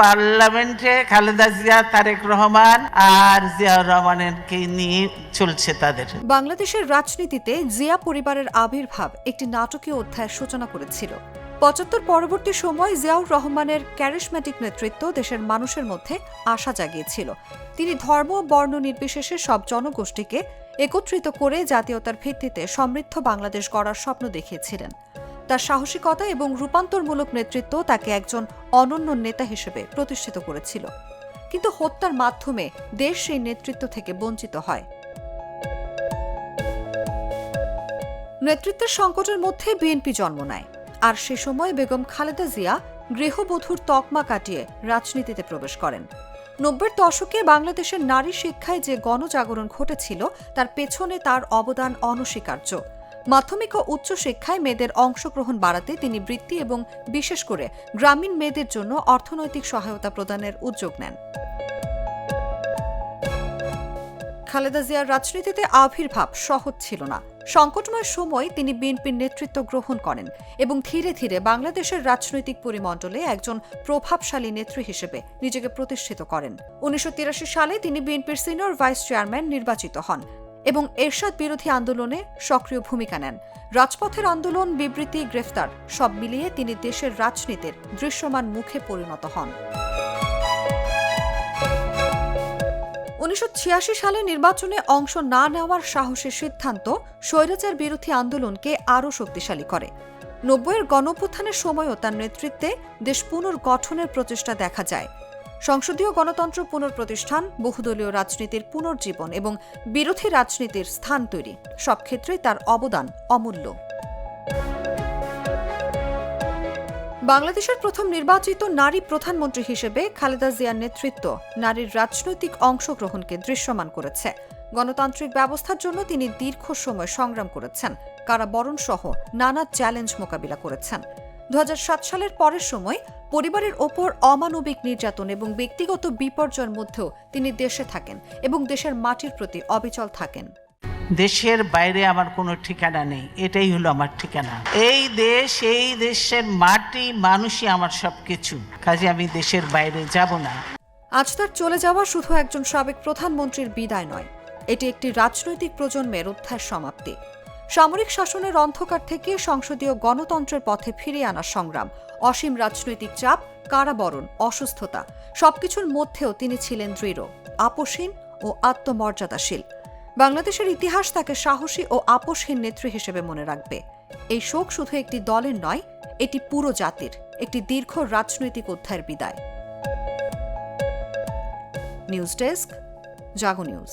পার্লামেন্টে খালেদা জিয়া, তারেক রহমান আর জিয়াউর রহমানকে নিয়ে চলছে তাদের। বাংলাদেশের রাজনীতিতে জিয়া পরিবারের আবির্ভাব একটি নাটকীয় অধ্যায়ের সূচনা করেছিল। পঁচাত্তর পরবর্তী সময় জিয়াউর রহমানের ক্যারিসম্যাটিক নেতৃত্ব দেশের মানুষের মধ্যে আশা জাগিয়েছিল। তিনি ধর্ম, বর্ণ নির্বিশেষে সব জনগোষ্ঠীকে একত্রিত করে জাতীয়তার ভিত্তিতে সমৃদ্ধ বাংলাদেশ গড়ার স্বপ্ন দেখিয়েছিলেন। তার সাহসিকতা এবং রূপান্তরমূলক নেতৃত্ব তাকে একজন অনন্য নেতা হিসেবে প্রতিষ্ঠিত করেছিল। কিন্তু হত্যার মাধ্যমে দেশ সেই নেতৃত্ব থেকে বঞ্চিত হয়। নেতৃত্বের সংকটের মধ্যে বিএনপি জন্ম নেয়। আর সে সময় বেগম খালেদা জিয়া গৃহবধূর তকমা কাটিয়ে রাজনীতিতে প্রবেশ করেন। নব্বইয়ের দশকে বাংলাদেশের নারী শিক্ষায় যে গণজাগরণ ঘটেছিল, তার পেছনে তার অবদান অনস্বীকার্য। মাধ্যমিক ও উচ্চ শিক্ষায় মেয়েদের অংশগ্রহণ বাড়াতে তিনি বৃত্তি এবং বিশেষ করে গ্রামীণ মেয়েদের জন্য অর্থনৈতিক সহায়তা প্রদানের উদ্যোগ নেন। খালেদা জিয়ার রাজনীতিতে আবির্ভাব সহজ ছিল না। সংকটময় সময় তিনি বিএনপির নেতৃত্ব গ্রহণ করেন এবং ধীরে ধীরে বাংলাদেশের রাজনৈতিক পরিমণ্ডলে একজন প্রভাবশালী নেত্রী হিসেবে নিজেকে প্রতিষ্ঠিত করেন। উনিশশো তিরাশি সালে তিনি বিএনপির সিনিয়র ভাইস চেয়ারম্যান নির্বাচিত হন। এবং এরশাদ বিরোধী আন্দোলনে সক্রিয় ভূমিকা নেন। রাজপথের আন্দোলন, বিবৃতি, গ্রেফতার সব মিলিয়ে তিনি দেশের রাজনীতির দৃশ্যমান মুখে পরিণত হন। উনিশশো ছিয়াশি সালে নির্বাচনে অংশ না নেওয়ার সাহসী সিদ্ধান্ত স্বৈরাচার বিরোধী আন্দোলনকে আরও শক্তিশালী করে। নব্বইয়ের গণঅভ্যুত্থানের সময়ও তার নেতৃত্বে দেশ পুনর্গঠনের প্রচেষ্টা দেখা যায়। সংসদীয় গণতন্ত্র পুনঃপ্রতিষ্ঠান, বহুদলীয় রাজনীতির পুনর্জীবন এবং বিরোধী রাজনীতির স্থান তৈরি। সব ক্ষেত্রেই তার অবদান অমূল্য। বাংলাদেশের প্রথম নির্বাচিত নারী প্রধানমন্ত্রী হিসেবে খালেদা জিয়ার নেতৃত্ব নারীর রাজনৈতিক অংশগ্রহণকে দৃশ্যমান করেছে। গণতান্ত্রিক ব্যবস্থার জন্য তিনি দীর্ঘ সময় সংগ্রাম করেছেন। কারাবরণ সহ নানা চ্যালেঞ্জ মোকাবিলা করেছেন। দু সালের পরের সময় পরিবারের ওপর অমানবিক নির্যাতন এবং ব্যক্তিগত বিপর্যয়ের মধ্যেও তিনি দেশে থাকেন এবং দেশের মাটির প্রতি অবিচল থাকেন। দেশের বাইরে আমার কোনো ঠিকানা নেই এটাই হলো আমার ঠিকানা। এই দেশ এই দেশের মাটি মানুষই আমার সব কিছু কাজে আমি দেশের বাইরে যাব না। আজ তার চলে যাওয়া শুধু একজন সাবেক প্রধানমন্ত্রীর বিদায় নয় এটি একটি রাজনৈতিক প্রজন্মের অধ্যায়ের সমাপ্তি। সামরিক শাসনের অন্ধকার থেকে সংসদীয় গণতন্ত্রের পথে ফিরিয়ে আনার সংগ্রাম, অসীম রাজনৈতিক চাপ, কারাবরণ, অসুস্থতা, সবকিছুর মধ্যেও তিনি ছিলেন দৃঢ়, আপোষহীন ও আত্মমর্যাদাশীল। বাংলাদেশের ইতিহাস তাকে সাহসী ও আপোষহীন নেত্রী হিসেবে মনে রাখবে। এই শোক শুধু একটি দলের নয়, এটি পুরো জাতির, একটি দীর্ঘ রাজনৈতিক অধ্যায়ের বিদায়। News desk, Jago news.